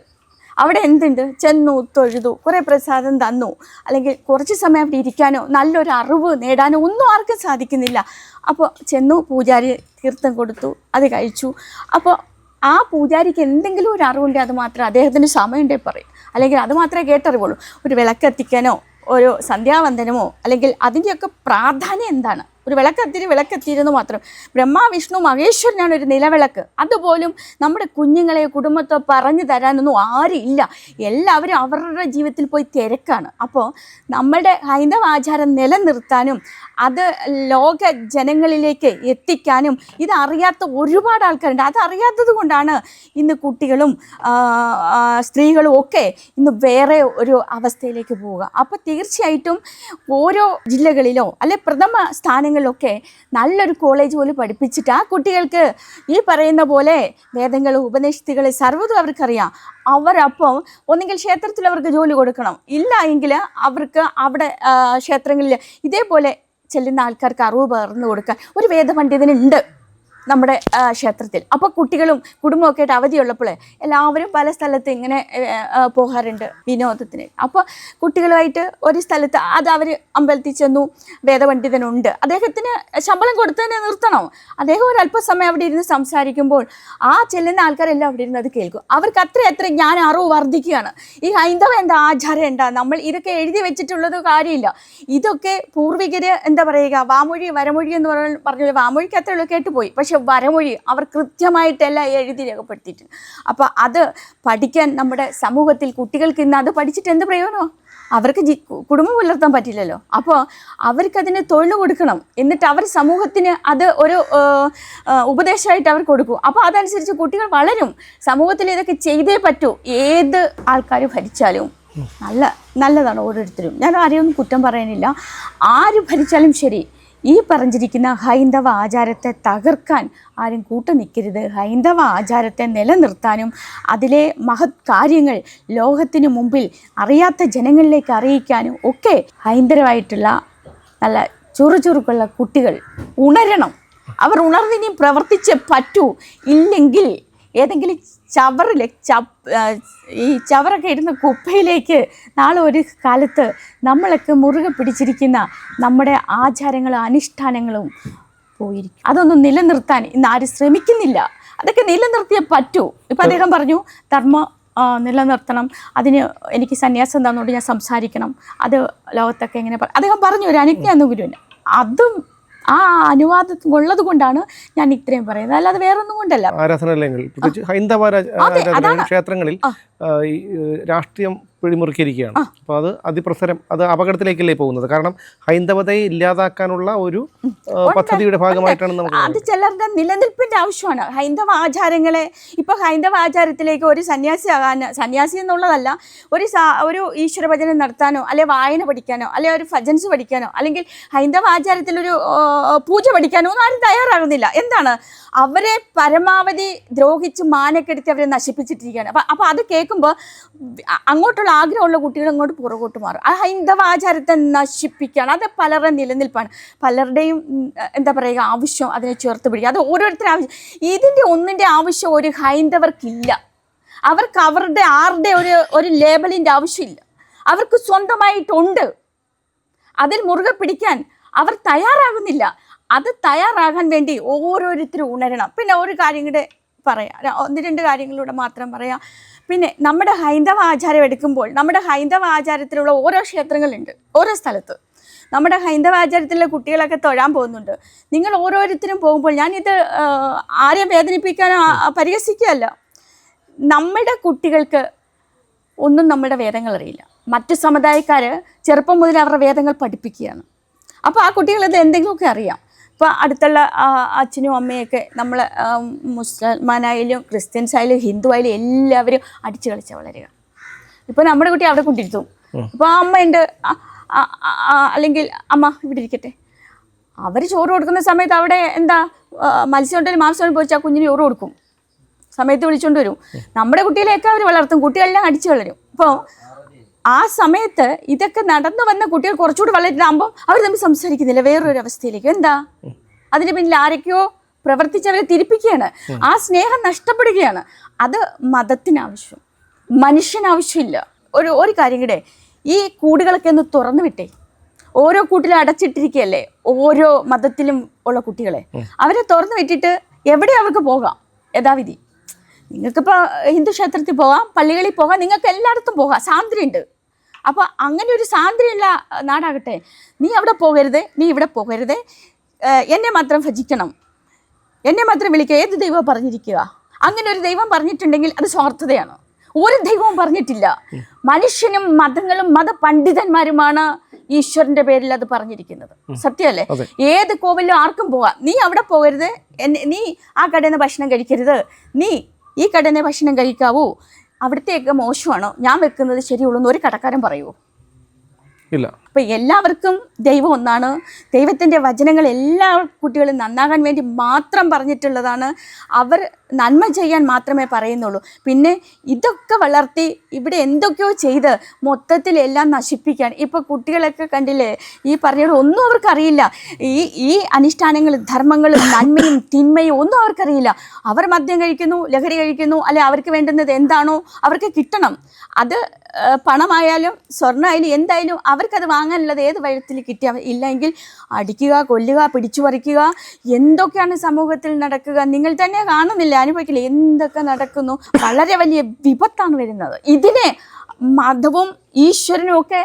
അവിടെ എന്തുണ്ട്? ചെന്നു തൊഴുതു കുറേ പ്രസാദം തന്നു. അല്ലെങ്കിൽ കുറച്ച് സമയം അവിടെ ഇരിക്കാനോ നല്ലൊരു അറിവ് നേടാനോ ഒന്നും ആർക്കും സാധിക്കുന്നില്ല. അപ്പോൾ ചെന്നു പൂജാരി തീർത്ഥം കൊടുത്തു അത് കഴിച്ചു. അപ്പോൾ ആ പൂജാരിക്ക് എന്തെങ്കിലും ഒരു അറിവുണ്ടെങ്കിൽ അത് മാത്രമേ അദ്ദേഹത്തിന് സമയമുണ്ടേ പറയും. അല്ലെങ്കിൽ അത് മാത്രമേ കേട്ടറിവുള്ളൂ. ഒരു വിളക്കെത്തിക്കാനോ ഒരു സന്ധ്യാവന്ദനമോ അല്ലെങ്കിൽ അതിന്റെയൊക്കെ പ്രാധാന്യം എന്താണ്? ഒരു വിളക്കത്തിരി വിളക്കെത്തിയിരുന്നു മാത്രം. ബ്രഹ്മ വിഷ്ണു മഹേശ്വരനാണ് ഒരു നിലവിളക്ക്. അതുപോലും നമ്മുടെ കുഞ്ഞുങ്ങളെ കുടുംബത്തെ പറഞ്ഞു തരാനൊന്നും ആരും ഇല്ല. എല്ലാവരും അവരുടെ ജീവിതത്തിൽ പോയി തിരക്കാണ്. അപ്പോൾ നമ്മുടെ ഹൈന്ദവ ആചാരം നിലനിർത്താനും അത് ലോക ജനങ്ങളിലേക്ക് എത്തിക്കാനും ഇതറിയാത്ത ഒരുപാട് ആൾക്കാരുണ്ട്. അതറിയാത്തത് കൊണ്ടാണ് ഇന്ന് കുട്ടികളും സ്ത്രീകളും ഒക്കെ ഇന്ന് വേറെ ഒരു അവസ്ഥയിലേക്ക് പോവുക. അപ്പോൾ തീർച്ചയായിട്ടും ഓരോ ജില്ലകളിലോ അല്ലെ പ്രഥമ സ്ഥാനങ്ങളിലൊക്കെ നല്ലൊരു കോളേജ് പോലെ പഠിപ്പിച്ചിട്ട് ആ കുട്ടികൾക്ക് ഈ പറയുന്ന പോലെ വേദങ്ങൾ ഉപനിഷത്തുകൾ സർവതും അവർക്കറിയാം. അവരപ്പം ഒന്നുകിൽ ക്ഷേത്രത്തിൽ അവർക്ക് ജോലി കൊടുക്കണം. ഇല്ല എങ്കിൽ അവർക്ക് അവിടെ ക്ഷേത്രങ്ങളിൽ ഇതേപോലെ ചെല്ലുന്ന ആൾക്കാർക്ക് അറിവ് പകർന്നു കൊടുക്കാൻ ഒരു വേദപണ്ഡിതനുണ്ട്. നമ്മുടെ ക്ഷേത്രത്തിൽ. അപ്പോൾ കുട്ടികളും കുടുംബമൊക്കെ ആയിട്ട് അവധിയുള്ളപ്പോൾ എല്ലാവരും പല സ്ഥലത്ത് ഇങ്ങനെ പോകാറുണ്ട് വിനോദത്തിന്. അപ്പോൾ കുട്ടികളുമായിട്ട് ഒരു സ്ഥലത്ത് അത് അവർ അമ്പലത്തിൽ ചെന്നു വേദപണ്ഡിതനുണ്ട്. അദ്ദേഹത്തിന് ശമ്പളം കൊടുത്തതിനെ നിർത്തണോ? അദ്ദേഹം ഒരു അല്പസമയം അവിടെ ഇരുന്ന് സംസാരിക്കുമ്പോൾ ആ ചെല്ലുന്ന ആൾക്കാരെല്ലാം അവിടെ ഇരുന്ന് അത് കേൾക്കും. അവർക്ക് അത്ര എത്ര ജ്ഞാന അറിവ് വർദ്ധിക്കുകയാണ്. ഈ ഹൈന്ദവ എന്താ ആചാരം എന്താ? നമ്മൾ ഇതൊക്കെ എഴുതി വെച്ചിട്ടുള്ളത് കാര്യമില്ല. ഇതൊക്കെ പൂർവികര് എന്താ പറയുക? വാമൊഴി വരമൊഴി എന്ന് പറഞ്ഞ പറഞ്ഞ വാമൊഴിക്ക് അത്രയുള്ള കേട്ടുപോയി. പക്ഷെ വരമൊഴി അവർ കൃത്യമായിട്ടെല്ലാം എഴുതി രേഖപ്പെടുത്തിയിട്ടുണ്ട്. അപ്പോൾ അത് പഠിക്കാൻ നമ്മുടെ സമൂഹത്തിൽ കുട്ടികൾക്ക് ഇന്ന് അത് പഠിച്ചിട്ട് എന്ത് പ്രയോജനമോ? അവർക്ക് ജി കുടുംബം പുലർത്താൻ പറ്റില്ലല്ലോ. അപ്പോൾ അവർക്കതിന് തൊഴിൽ കൊടുക്കണം. എന്നിട്ട് അവർ സമൂഹത്തിന് അത് ഒരു ഉപദേശമായിട്ട് അവർ കൊടുക്കും. അപ്പോൾ അതനുസരിച്ച് കുട്ടികൾ വളരും. സമൂഹത്തിൽ ഇതൊക്കെ ചെയ്തേ പറ്റൂ. ഏത് ആൾക്കാർ ഭരിച്ചാലും. നല്ല നല്ലതാണ് ഓരോരുത്തരും. ഞാൻ ആരെയൊന്നും കുറ്റം പറയാനില്ല ആര് ഭരിച്ചാലും ശരി. ഈ പറഞ്ഞിരിക്കുന്ന ഹൈന്ദവ ആചാരത്തെ തകർക്കാൻ ആരും കൂട്ടു നിൽക്കരുത്. ഹൈന്ദവ ആചാരത്തെ നിലനിർത്താനും അതിലെ മഹത് കാര്യങ്ങൾ ലോകത്തിന് മുമ്പിൽ അറിയാത്ത ജനങ്ങളിലേക്ക് അറിയിക്കാനും ഒക്കെ ഹൈന്ദവമായിട്ടുള്ള നല്ല ചുറുചുറുക്കുള്ള കുട്ടികൾ ഉണരണം. അവർ ഉണർന്നിനി പ്രവർത്തിച്ച് പറ്റൂ. ഇല്ലെങ്കിൽ ഏതെങ്കിലും ചവറിൽ ഈ ചവറൊക്കെ ഇരുന്ന കുപ്പയിലേക്ക് നാളെ ഒരു കാലത്ത് നമ്മളൊക്കെ മുറുകെ പിടിച്ചിരിക്കുന്ന നമ്മുടെ ആചാരങ്ങളും അനുഷ്ഠാനങ്ങളും പോയിരിക്കും. അതൊന്നും നിലനിർത്താൻ ഇന്ന് ആരും ശ്രമിക്കുന്നില്ല. അതൊക്കെ നിലനിർത്തിയേ പറ്റൂ. ഇപ്പം അദ്ദേഹം പറഞ്ഞു ധർമ്മ നിലനിർത്തണം. അതിന് എനിക്ക് സന്യാസം തന്നുകൊണ്ട് ഞാൻ സംസാരിക്കണം. അത് ലോകത്തൊക്കെ എങ്ങനെ അദ്ദേഹം പറഞ്ഞു ഒരു അനുജ്ഞ ഗുരുവിന്. അതും ആ അനുവാദം ഉള്ളത് കൊണ്ടാണ് ഞാൻ ഇത്രയും പറയുന്നത്. അല്ലാതെ വേറൊന്നും കൊണ്ടല്ല. ആരാധനാലയങ്ങളിൽ പ്രത്യേകിച്ച് ഹൈന്ദവ ക്ഷേത്രങ്ങളിൽ രാഷ്ട്രീയം പിടിമുറുക്കിയിരിക്കുകയാണ്. അപ്പോൾ അത് അതിപ്രസരം അത് അപകടത്തിലേക്കല്ലേ പോകുന്നത്? കാരണം ഹൈന്ദവതയെ ഇല്ലാതാക്കാനുള്ള ഒരു പദ്ധതിയുടെ ഭാഗമായിട്ടാണ് നമുക്ക് അത് ചിലർക്ക് നിലനിൽപ്പിന്റെ ആവശ്യമാണ്. ഹൈന്ദവ ആചാരങ്ങളെ ഇപ്പൊ ഹൈന്ദവ ആചാരത്തിലേക്ക് ഒരു സന്യാസി ആകാൻ സന്യാസി എന്നുള്ളതല്ല ഒരു ഒരു ഈശ്വര ഭജനം നടത്താനോ അല്ലെ വായന പഠിക്കാനോ അല്ലെ ഒരു ഭജൻസ് പഠിക്കാനോ അല്ലെങ്കിൽ ഹൈന്ദവ ആചാരത്തിൽ ഒരു പൂജ പഠിക്കാനോ ഒന്നും ആരും തയ്യാറാകുന്നില്ല. എന്താണ്? അവരെ പരമാവധി ദ്രോഹിച്ച് മാനക്കെടുത്തി അവരെ നശിപ്പിച്ചിട്ടിരിക്കുകയാണ്. അപ്പം അപ്പോൾ അത് കേൾക്കുമ്പോൾ അങ്ങോട്ടുള്ള ആഗ്രഹമുള്ള കുട്ടികൾ അങ്ങോട്ട് പുറകോട്ട് മാറും. ആ ഹൈന്ദവ ആചാരത്തെ നശിപ്പിക്കുകയാണ്. അത് പലരുടെ നിലനിൽപ്പാണ്. പലരുടെയും എന്താ പറയുക ആവശ്യം അതിനെ ചേർത്ത് പിടിക്കുക അത് ഓരോരുത്തരുടെ ആവശ്യം. ഇതിന്റെ ഒന്നിന്റെ ആവശ്യം ഒരു ഹൈന്ദവർക്കില്ല. അവർക്ക് അവരുടെ ആരുടെ ഒരു ഒരു ലേബലിന്റെ ആവശ്യമില്ല. അവർക്ക് സ്വന്തമായിട്ടുണ്ട്. അതിൽ മുറുകെ പിടിക്കാൻ അവർ തയ്യാറാകുന്നില്ല. അത് തയ്യാറാകാൻ വേണ്ടി ഓരോരുത്തരും ഉണരണം. പിന്നെ ഒരു കാര്യം കൂടെ പറയാം. ഒന്ന് രണ്ട് കാര്യങ്ങളിലൂടെ മാത്രം പറയാം. പിന്നെ നമ്മുടെ ഹൈന്ദവ ആചാരം എടുക്കുമ്പോൾ നമ്മുടെ ഹൈന്ദവ ആചാരത്തിലുള്ള ഓരോ ക്ഷേത്രങ്ങളുണ്ട്. ഓരോ സ്ഥലത്ത്. നമ്മുടെ ഹൈന്ദവ ആചാരത്തിലെ കുട്ടികളൊക്കെ തൊഴാൻ പോകുന്നുണ്ട്. നിങ്ങൾ ഓരോരുത്തരും പോകുമ്പോൾ ഞാനിത് ആരെയും വേദനിപ്പിക്കാനോ പരിഹസിക്കുകയല്ല. നമ്മുടെ കുട്ടികൾക്ക് ഒന്നും നമ്മുടെ വേദങ്ങൾ അറിയില്ല. മറ്റു സമുദായക്കാർ ചെറുപ്പം മുതൽ അവരുടെ വേദങ്ങൾ പഠിപ്പിക്കുകയാണ്. അപ്പോൾ ആ കുട്ടികളത് എന്തെങ്കിലുമൊക്കെ അറിയാം. ഇപ്പോൾ അടുത്തുള്ള അച്ഛനും അമ്മയൊക്കെ നമ്മൾ മുസ്ലിമാനായാലും ക്രിസ്ത്യൻസ് ആയാലും ഹിന്ദു ആയാലും എല്ലാവരും അടിച്ചു കളിച്ച വളരുക. ഇപ്പോൾ നമ്മുടെ കുട്ടി അവിടെ കൊണ്ടിരുത്തും ഇപ്പോൾ ആ അമ്മയുണ്ട് അല്ലെങ്കിൽ അമ്മ ഇവിടെ ഇരിക്കട്ടെ. അവർ ചോറ് കൊടുക്കുന്ന സമയത്ത് അവിടെ എന്താ മത്സ്യം ഉണ്ടെങ്കിൽ മാംസം പോയിച്ചാൽ കുഞ്ഞിന് ചോറ് കൊടുക്കും. സമയത്ത് വിളിച്ചുകൊണ്ട് വരും. നമ്മുടെ കുട്ടികളെയൊക്കെ അവർ വളർത്തും. കുട്ടികളെല്ലാം അടിച്ചു വളരും. അപ്പോൾ ആ സമയത്ത് ഇതൊക്കെ നടന്നു വന്ന കുട്ടികൾ കുറച്ചുകൂടി വളരുന്നാകുമ്പോൾ അവർ തമ്മിൽ സംസാരിക്കുന്നില്ല വേറൊരു അവസ്ഥയിലേക്ക് എന്താ? അതിന് പിന്നിൽ ആരൊക്കെയോ പ്രവർത്തിച്ചവരെ തിരിപ്പിക്കുകയാണ്. ആ സ്നേഹം നഷ്ടപ്പെടുകയാണ്. അത് മതത്തിനാവശ്യം മനുഷ്യനാവശ്യമില്ല. ഒരു ഒരു കാര്യം കൂടെ ഈ കൂടുകളൊക്കെ ഒന്ന് തുറന്നു വിട്ടേ. ഓരോ കൂട്ടിലും അടച്ചിട്ടിരിക്കുകയല്ലേ ഓരോ മതത്തിലും ഉള്ള കുട്ടികളെ. അവരെ തുറന്നു വിട്ടിട്ട് എവിടെ അവർക്ക് പോകാം? യഥാവിധി. നിങ്ങൾക്കിപ്പോൾ ഹിന്ദു ക്ഷേത്രത്തിൽ പോകാം പള്ളികളിൽ പോകാം നിങ്ങൾക്ക് എല്ലായിടത്തും പോകാം. സ്വാതന്ത്ര്യമുണ്ട് അപ്പോൾ അങ്ങനെ ഒരു സാന്ദ്രയുള്ള നാടാകട്ടെ. നീ അവിടെ പോകരുത് നീ ഇവിടെ പോകരുത്. എന്നെ മാത്രം ഭജിക്കണം. എന്നെ മാത്രം വിളിക്കുക. ഏത് ദൈവം പറഞ്ഞിരിക്കുക? അങ്ങനെ ഒരു ദൈവം പറഞ്ഞിട്ടുണ്ടെങ്കിൽ അത് സ്വാർത്ഥതയാണ്. ഒരു ദൈവവും പറഞ്ഞിട്ടില്ല. മനുഷ്യനും മതങ്ങളും മതപണ്ഡിതന്മാരുമാണ് ഈശ്വരന്റെ പേരിൽ അത് പറഞ്ഞിരിക്കുന്നത്. സത്യമല്ലേ? ഏത് കോവിലും ആർക്കും പോവാം. നീ അവിടെ പോകരുത്. നീ ആ കടയിൽ നിന്ന് ഭക്ഷണം കഴിക്കരുത്. നീ ഈ കടയിൽ നിന്ന് ഭക്ഷണം കഴിക്കാവൂ. അവിടത്തെയൊക്കെ മോശമാണോ? ഞാൻ വെക്കുന്നത് ശരിയുള്ളൂ എന്ന് ഒരു കടക്കാരൻ പറയുമോ ഇല്ല. അപ്പം എല്ലാവർക്കും ദൈവം ഒന്നാണ്. ദൈവത്തിന്റെ വചനങ്ങൾ എല്ലാ കുട്ടികളും നന്നാകാൻ വേണ്ടി മാത്രം പറഞ്ഞിട്ടുള്ളതാണ്. അവർ നന്മ ചെയ്യാൻ മാത്രമേ പറയുന്നുള്ളൂ. പിന്നെ ഇതൊക്കെ വളർത്തി ഇവിടെ എന്തൊക്കെയോ ചെയ്ത് മൊത്തത്തിൽ എല്ലാം നശിപ്പിക്കാൻ ഇപ്പോൾ കുട്ടികളൊക്കെ കണ്ടില്ലേ ഈ പറഞ്ഞത് ഒന്നും അവർക്കറിയില്ല. ഈ ഈ അനുഷ്ഠാനങ്ങളും ധർമ്മങ്ങളും നന്മയും തിന്മയും ഒന്നും അവർക്കറിയില്ല. അവർ മദ്യം കഴിക്കുന്നു ലഹരി കഴിക്കുന്നു അല്ലെ അവർക്ക് വേണ്ടുന്നത് എന്താണോ അവർക്ക് കിട്ടണം. അത് പണമായാലും സ്വർണമായാലും എന്തായാലും അവർക്കത് വാങ്ങാനുള്ളത് ഏത് വഴത്തിൽ കിട്ടിയാൽ ഇല്ലെങ്കിൽ അടിക്കുക കൊല്ലുക പിടിച്ചു പറിക്കുക എന്തൊക്കെയാണ് സമൂഹത്തിൽ നടക്കുക? നിങ്ങൾ തന്നെ കാണുന്നില്ല അനുഭവിക്കില്ല എന്തൊക്കെ നടക്കുന്നു? വളരെ വലിയ വിപത്താണ് വരുന്നത്. ഇതിനെ മതവും ഈശ്വരനും ഒക്കെ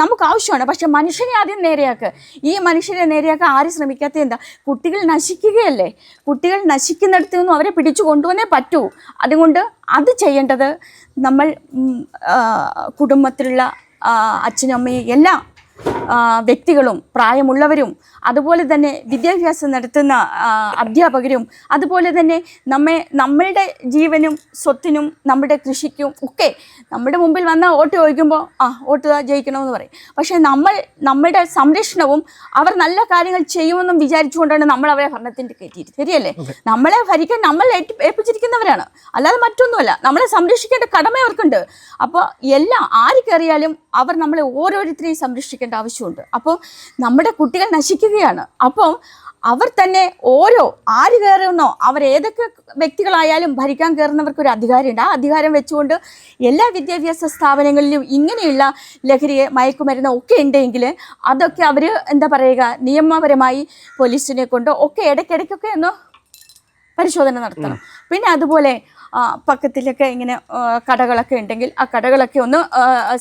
നമുക്ക് ആവശ്യമാണ്. പക്ഷെ മനുഷ്യനെ ആദ്യം നേരെയാക്ക്. ഈ മനുഷ്യനെ നേരെയാക്കാൻ ആരും ശ്രമിക്കാത്ത എന്താ? കുട്ടികൾ നശിക്കുകയല്ലേ? കുട്ടികൾ നശിക്കുന്നിടത്തു നിന്നും അവരെ പിടിച്ചു കൊണ്ടുവന്നേ പറ്റൂ. അതുകൊണ്ട് അത് ചെയ്യേണ്ടത് നമ്മൾ കുടുംബത്തിലുള്ള അച്ഛനും അമ്മയും എല്ലാ വ്യക്തികളും പ്രായമുള്ളവരും അതുപോലെ തന്നെ വിദ്യാഭ്യാസം നടത്തുന്ന അധ്യാപകരും അതുപോലെ തന്നെ നമ്മെ നമ്മളുടെ ജീവനും സ്വത്തിനും നമ്മുടെ കൃഷിക്കും ഒക്കെ നമ്മുടെ മുമ്പിൽ വന്ന വോട്ട് ചോദിക്കുമ്പോൾ ആ വോട്ട് ജയിക്കണമെന്ന് പറയും. പക്ഷേ നമ്മൾ നമ്മുടെ സംരക്ഷണവും അവർ നല്ല കാര്യങ്ങൾ ചെയ്യുമെന്നും വിചാരിച്ചുകൊണ്ടാണ് നമ്മൾ അവരെ ഭരണത്തിന്റെ കയറ്റിയിട്ട് ശരിയല്ലേ? നമ്മളെ ഭരിക്കാൻ നമ്മൾ ഏറ്റ് ഏൽപ്പിച്ചിരിക്കുന്നവരാണ്. അല്ലാതെ മറ്റൊന്നുമല്ല. നമ്മളെ സംരക്ഷിക്കേണ്ട കടമ അവർക്കുണ്ട്. അപ്പോൾ എല്ലാം ആര് കയറിയാലും അവർ നമ്മളെ ഓരോരുത്തരെയും സംരക്ഷിക്കേണ്ട ആവശ്യമുണ്ട്. അപ്പോൾ നമ്മുടെ കുട്ടികൾ നശിക്കുകയാണ്. അപ്പം അവർ തന്നെ ഓരോ ആര് കയറുന്നോ അവർ ഏതൊക്കെ വ്യക്തികളായാലും ഭരിക്കാൻ കയറുന്നവർക്ക് ഒരു അധികാരമുണ്ട്. ആ അധികാരം വെച്ചുകൊണ്ട് എല്ലാ വിദ്യാഭ്യാസ സ്ഥാപനങ്ങളിലും ഇങ്ങനെയുള്ള ലഹരിയെ മയക്കുമരുന്ന് ഒക്കെ ഉണ്ടെങ്കിൽ അതൊക്കെ അവർ എന്താ പറയുക നിയമപരമായി പോലീസിനെ കൊണ്ട് ഒക്കെ ഇടയ്ക്കിടയ്ക്കൊക്കെ ഒന്ന് പരിശോധന നടത്തണം. പിന്നെ അതുപോലെ പക്കത്തിലൊക്കെ ഇങ്ങനെ കടകളൊക്കെ ഉണ്ടെങ്കിൽ ആ കടകളൊക്കെ ഒന്ന്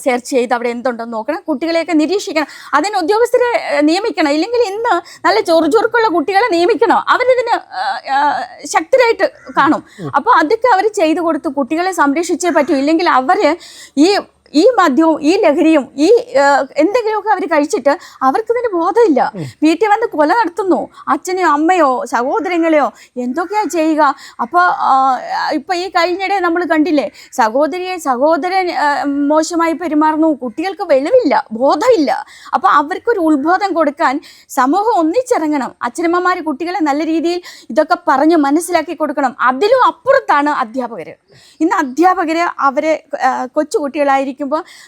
സെർച്ച് ചെയ്ത് അവിടെ എന്തുണ്ടെന്ന് നോക്കണം. കുട്ടികളെയൊക്കെ നിരീക്ഷിക്കണം. അതിന് ഉദ്യോഗസ്ഥരെ നിയമിക്കണം. ഇല്ലെങ്കിൽ ഇന്ന് നല്ല ചൊറുചുറുക്കുള്ള കുട്ടികളെ നിയമിക്കണം. അവരിതിന് ശക്തരായിട്ട് കാണും. അപ്പോൾ അതൊക്കെ അവർ ചെയ്തു കൊടുത്ത് കുട്ടികളെ സംരക്ഷിച്ചേ പറ്റൂ. ഇല്ലെങ്കിൽ അവർ ഈ ഈ മദ്യവും ഈ ലഹരിയും ഈ എന്തെങ്കിലുമൊക്കെ അവർ കഴിച്ചിട്ട് അവർക്ക് ഇതിന് ബോധമില്ല. വീട്ടിൽ വന്ന് കൊല നടത്തുന്നു. അച്ഛനെയോ അമ്മയോ സഹോദരങ്ങളെയോ എന്തൊക്കെയാ ചെയ്യുക? അപ്പോൾ ഇപ്പം ഈ കഴിഞ്ഞിടെ നമ്മൾ കണ്ടില്ലേ സഹോദരിയെ സഹോദരൻ മോശമായി പെരുമാറുന്നു. കുട്ടികൾക്ക് വെളിവില്ല ബോധമില്ല. അപ്പോൾ അവർക്കൊരു ഉത്ബോധം കൊടുക്കാൻ സമൂഹം ഒന്നിച്ചിറങ്ങണം. അച്ഛനമ്മമാർ കുട്ടികളെ നല്ല രീതിയിൽ ഇതൊക്കെ പറഞ്ഞ് മനസ്സിലാക്കി കൊടുക്കണം. അതിലും അപ്പുറത്താണ് അധ്യാപകർ ഇന്ന് അധ്യാപകർ അവരെ ആ,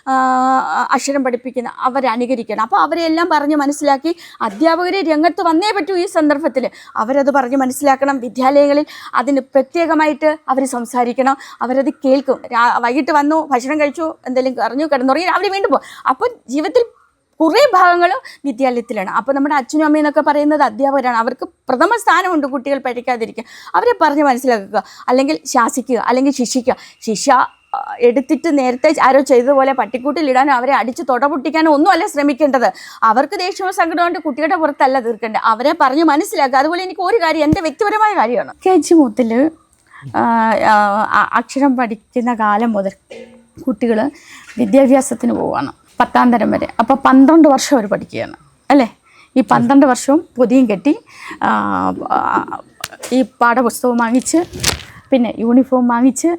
ആ, അക്ഷരം പഠിപ്പിക്കുന്ന അവരെ അനുകരിക്കണം. അപ്പോൾ അവരെല്ലാം പറഞ്ഞ് മനസ്സിലാക്കി അധ്യാപകർ രംഗത്ത് വന്നേ പറ്റൂ ഈ സന്ദർഭത്തിൽ അവരത് പറഞ്ഞ് മനസ്സിലാക്കണം. വിദ്യാലയങ്ങളിൽ അതിന് പ്രത്യേകമായിട്ട് അവർ സംസാരിക്കണം. അവരത് കേൾക്കും. വൈകിട്ട് വന്നു ഭക്ഷണം കഴിച്ചു എന്തെങ്കിലും അറിഞ്ഞു കിടന്നുറങ്ങി രാവിലെ വീണ്ടും പോകും അപ്പോൾ ജീവിതത്തിൽ കുറേ ഭാഗങ്ങൾ വിദ്യാലയത്തിലാണ്. അപ്പോൾ നമ്മുടെ അച്ഛനും അമ്മയും എന്നൊക്കെ പറയുന്നത് അധ്യാപകരാണ്. അവർക്ക് പ്രഥമ സ്ഥാനമുണ്ട് കുട്ടികൾ പഠിക്കാതിരിക്കുക അവരെ പറഞ്ഞ് മനസ്സിലാക്കുക. അല്ലെങ്കിൽ ശാസിക്കുക. അല്ലെങ്കിൽ ശിക്ഷിക്കുക. ശിക്ഷ എടുത്തിട്ട് നേരത്തെ ആരോ ചെയ്തതുപോലെ പട്ടിക്കൂട്ടിലിടാനോ അവരെ അടിച്ച് തൊടപൊട്ടിക്കാനോ ഒന്നും ഒന്നുമല്ല ശ്രമിക്കേണ്ടത്. അവർക്ക് ദേഷ്യമ സംഘടന കൊണ്ട് കുട്ടികളുടെ പുറത്തല്ല തീർക്കേണ്ടത്. അവരെ പറഞ്ഞ് മനസ്സിലാക്കുക. അതുപോലെ എനിക്ക് ഒരു കാര്യം എന്റെ വ്യക്തിപരമായ കാര്യമാണ്. കെ ജി മുത്തിൽ അക്ഷരം പഠിക്കുന്ന കാലം മുതൽ കുട്ടികൾ വിദ്യാഭ്യാസത്തിന് പോവുകയാണ് പത്താം തരം വരെ. അപ്പോൾ പന്ത്രണ്ട് വർഷം അവർ പഠിക്കുകയാണ്. അല്ലേ? ഈ പന്ത്രണ്ട് വർഷവും പൊതിയും കെട്ടി ഈ പാഠപുസ്തകം വാങ്ങിച്ച് പിന്നെ യൂണിഫോം വാങ്ങിച്ച്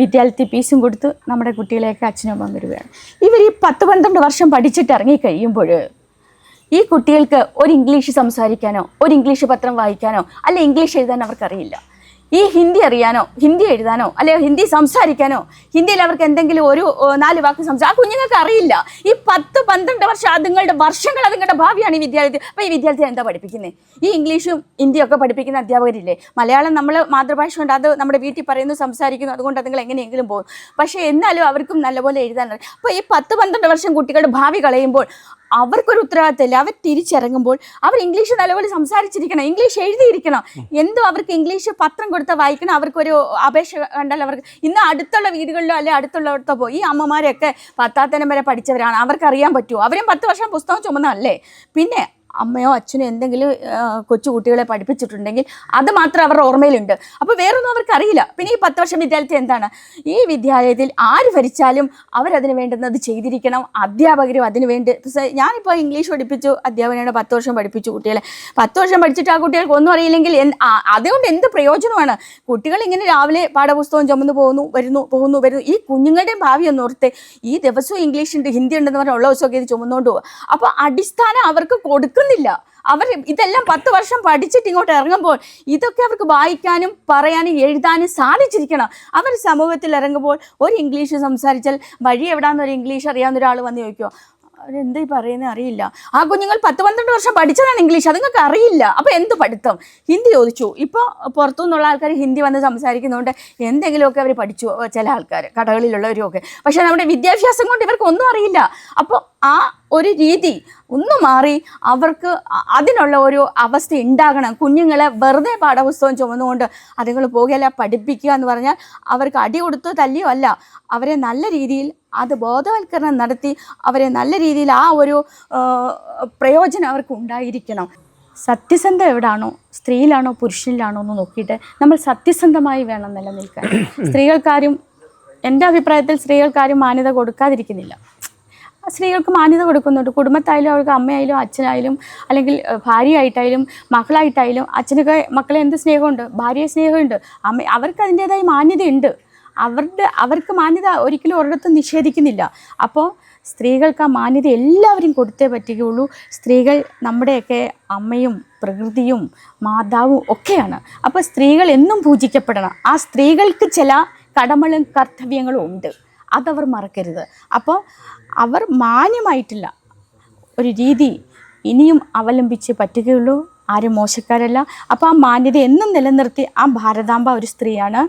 വിദ്യാലയത്തിൽ ഫീസും കൊടുത്ത് നമ്മുടെ കുട്ടികളെയൊക്കെ അച്ഛനും അമ്മ വരികയാണ്. ഇവർ ഈ പത്ത് പന്ത്രണ്ട് വർഷം പഠിച്ചിട്ട് ഇറങ്ങിക്കഴിയുമ്പോൾ ഈ കുട്ടികൾക്ക് ഒരു ഇംഗ്ലീഷ് സംസാരിക്കാനോ ഒരു ഇംഗ്ലീഷ് പത്രം വായിക്കാനോ അല്ലെ ഇംഗ്ലീഷ് എഴുതാൻ അവർക്കറിയില്ല. ഈ ഹിന്ദി അറിയാനോ ഹിന്ദി എഴുതാനോ അല്ലെ ഹിന്ദി സംസാരിക്കാനോ ഹിന്ദിയിൽ അവർക്ക് എന്തെങ്കിലും ഒരു നാല് വാക്ക് സംസാരിക്കും ആ കുഞ്ഞുങ്ങൾക്ക് അറിയില്ല. ഈ പത്ത് പന്ത്രണ്ട് വർഷം അതുങ്ങളുടെ വർഷങ്ങൾ അതുങ്ങളുടെ ഭാവിയാണ് ഈ വിദ്യാർത്ഥി അപ്പോൾ ഈ വിദ്യാർത്ഥി എന്താ പഠിപ്പിക്കുന്നത് ഈ ഇംഗ്ലീഷും ഹിന്ദിയും ഒക്കെ പഠിപ്പിക്കുന്ന അധ്യാപകരില്ലേ? മലയാളം നമ്മൾ മാതൃഭാഷ കൊണ്ട് അത് നമ്മുടെ വീട്ടിൽ പറയുന്നു സംസാരിക്കുന്നു അതുകൊണ്ട് അതുങ്ങൾ എങ്ങനെയെങ്കിലും പോകും. പക്ഷേ എന്നാലും അവർക്കും നല്ലപോലെ എഴുതാൻ അപ്പോൾ ഈ പത്ത് പന്ത്രണ്ട് വർഷം കുട്ടികളുടെ ഭാവി കളയുമ്പോൾ അവർക്കൊരു ഉത്തരവാദിത്തമില്ല. അവർ തിരിച്ചിറങ്ങുമ്പോൾ അവർ ഇംഗ്ലീഷ് നല്ലപോലെ സംസാരിച്ചിരിക്കണം ഇംഗ്ലീഷ് എഴുതിയിരിക്കണം. എന്തോ അവർക്ക് ഇംഗ്ലീഷ് പത്രം കൊടുത്ത് വായിക്കണം അവർക്കൊരു അപേക്ഷ കണ്ടാൽ അവർക്ക് ഇന്ന് അടുത്തുള്ള വീടുകളിലോ അല്ലെ അടുത്തുള്ളവർത്തോ പോയി ഈ അമ്മമാരൊക്കെ പത്താത്തനം വരെ പഠിച്ചവരാണ്. അവർക്കറിയാൻ പറ്റുമോ അവരും പത്ത് വർഷം പുസ്തകം ചുമന്നല്ലേ പിന്നെ അമ്മയോ അച്ഛനോ എന്തെങ്കിലും കൊച്ചുകുട്ടികളെ കൊച്ചു കുട്ടികളെ പഠിപ്പിച്ചിട്ടുണ്ടെങ്കിൽ അത് മാത്രം അവരുടെ ഓർമ്മയിലുണ്ട്. അപ്പോൾ വേറൊന്നും അവർക്കറിയില്ല പിന്നെ ഈ പത്ത് വർഷം വിദ്യാലയത്തിൽ എന്താണ്? ഈ വിദ്യാലയത്തിൽ ആര് ഭരിച്ചാലും അവരതിന് വേണ്ടുന്നത് ചെയ്തിരിക്കണം. അധ്യാപകരും അതിന് വേണ്ടി. ഞാനിപ്പോൾ ഇംഗ്ലീഷ് പഠിപ്പിച്ചു അധ്യാപകനാണ് പത്ത് വർഷം പഠിപ്പിച്ചു കുട്ടികളെ. പത്ത് വർഷം പഠിച്ചിട്ട് ആ കുട്ടികൾക്ക് ഒന്നും അറിയില്ലെങ്കിൽ അതുകൊണ്ട് എന്ത് പ്രയോജനമാണ്? കുട്ടികൾ ഇങ്ങനെ രാവിലെ പാഠപുസ്തകം ചുമന്ന് പോകുന്നു വരുന്നു പോകുന്നു വരുന്നു. ഈ കുഞ്ഞുങ്ങളുടെയും ഭാവി ഒന്ന് ഓർത്ത്. ഈ ദിവസവും ഇംഗ്ലീഷ് ഉണ്ട് ഹിന്ദി ഉണ്ടെന്ന് പറഞ്ഞാൽ ഉള്ള ദിവസമൊക്കെ ഇത് ചുമന്നുകൊണ്ട് പോകുക അപ്പോൾ അടിസ്ഥാനം അവർക്ക് കൊടുക്കുന്നില്ല അവർ ഇതെല്ലാം പത്ത് വർഷം പഠിച്ചിട്ട് ഇങ്ങോട്ട് ഇറങ്ങുമ്പോൾ ഇതൊക്കെ അവർക്ക് വായിക്കാനും പറയാനും എഴുതാനും സാധിച്ചിരിക്കണം. അവർ സമൂഹത്തിൽ ഇറങ്ങുമ്പോൾ ഒരു ഇംഗ്ലീഷ് സംസാരിച്ചാൽ വഴി എവിടാന്നൊരു ഇംഗ്ലീഷ് അറിയാവുന്ന ഒരാൾ വന്ന് ചോദിക്കുമോ അവരെന്താ ഈ പറയുന്നത് അറിയില്ല. ആ കുഞ്ഞുങ്ങൾ പത്ത് പന്ത്രണ്ട് വർഷം പഠിച്ചതാണ് ഇംഗ്ലീഷ് അതുങ്ങൾക്ക് അറിയില്ല. അപ്പോൾ എന്ത് പഠിത്തം? ഹിന്ദി ചോദിച്ചു. ഇപ്പോൾ പുറത്തുനിന്നുള്ള ആൾക്കാർ ഹിന്ദി വന്ന് സംസാരിക്കുന്നതുകൊണ്ട് എന്തെങ്കിലുമൊക്കെ അവർ പഠിച്ചു ചില ആൾക്കാർ കടകളിലുള്ളവരുമൊക്കെ. പക്ഷേ നമ്മുടെ വിദ്യാഭ്യാസം കൊണ്ട് ഇവർക്ക് ഒന്നും അറിയില്ല. അപ്പോൾ ആ ഒരു രീതി ഒന്ന് മാറി അവർക്ക് അതിനുള്ള ഒരു അവസ്ഥ ഉണ്ടാകണം കുഞ്ഞുങ്ങളെ വെറുതെ പാഠപുസ്തകം ചുമന്നുകൊണ്ട് അതുങ്ങൾ പോകുകയല്ല പഠിപ്പിക്കുക എന്ന് പറഞ്ഞാൽ അവർക്ക് അടി കൊടുത്തോ തല്ലിയോ അല്ല. അവരെ നല്ല രീതിയിൽ അത് ബോധവൽക്കരണം നടത്തി അവരെ നല്ല രീതിയിൽ ആ ഒരു പ്രയോജനം അവർക്ക് ഉണ്ടായിരിക്കണം. സത്യസന്ധ എവിടാണോ? സ്ത്രീയിലാണോ? പുരുഷനിലാണോ? എന്ന് നോക്കിയിട്ട് നമ്മൾ സത്യസന്ധമായി വേണം നിലനിൽക്കാൻ. സ്ത്രീകൾക്കാരും എന്റെ അഭിപ്രായത്തിൽ സ്ത്രീകൾക്കാരും മാന്യത കൊടുക്കാതിരിക്കുന്നില്ല. സ്ത്രീകൾക്ക് മാന്യത കൊടുക്കുന്നുണ്ട്. കുടുംബത്തായാലും അവർക്ക് അമ്മയായാലും അച്ഛനായാലും അല്ലെങ്കിൽ ഭാര്യയായിട്ടായാലും മക്കളായിട്ടായാലും അച്ഛനൊക്കെ മക്കളെ എന്ത് സ്നേഹമുണ്ട്? ഭാര്യയെ സ്നേഹമുണ്ട്. അമ്മ അവർക്ക് അതിന്റേതായ മാന്യതയുണ്ട്. അവരുടെ അവർക്ക് മാന്യത ഒരിക്കലും ഒരിടത്തും നിഷേധിക്കുന്നില്ല. അപ്പോൾ സ്ത്രീകൾക്ക് ആ മാന്യത എല്ലാവരും കൊടുത്തേ പറ്റുകയുള്ളൂ. സ്ത്രീകൾ നമ്മുടെയൊക്കെ അമ്മയും പ്രകൃതിയും മാതാവും ഒക്കെയാണ്. അപ്പോൾ സ്ത്രീകൾ എന്നും പൂജിക്കപ്പെടണം. ആ സ്ത്രീകൾക്ക് ചില കടമകളും കർത്തവ്യങ്ങളും ഉണ്ട്. അതവർ മറക്കരുത്. അപ്പോൾ അവർ മാന്യമായിട്ടില്ല. ഒരു രീതി ഇനിയും അവലംബിച്ച് പറ്റുകയുള്ളൂ. ആരും മോശക്കാരല്ല. അപ്പോൾ ആ മാന്യത എന്നും നിലനിർത്തി ആ ഭാരതാംബ ഒരു സ്ത്രീയാണ്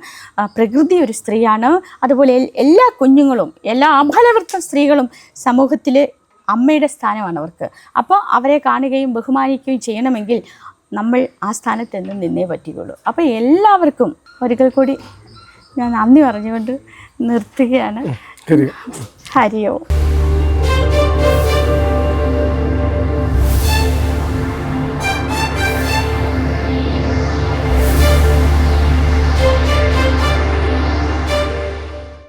പ്രകൃതി ഒരു സ്ത്രീയാണ്. അതുപോലെ എല്ലാ കുഞ്ഞുങ്ങളും എല്ലാ ആബാലവൃത്ത സ്ത്രീകളും സമൂഹത്തിൽ അമ്മയുടെ സ്ഥാനമാണ് അവർക്ക്. അപ്പോൾ അവരെ കാണുകയും ബഹുമാനിക്കുകയും ചെയ്യണമെങ്കിൽ നമ്മൾ ആ സ്ഥാനത്ത് എന്നും നിന്നേ പറ്റുകയുള്ളൂ. അപ്പോൾ എല്ലാവർക്കും ഒരിക്കൽ കൂടി ഞാൻ നന്ദി പറഞ്ഞുകൊണ്ട് നിർത്തുകയാണ്. ഹരിയോ.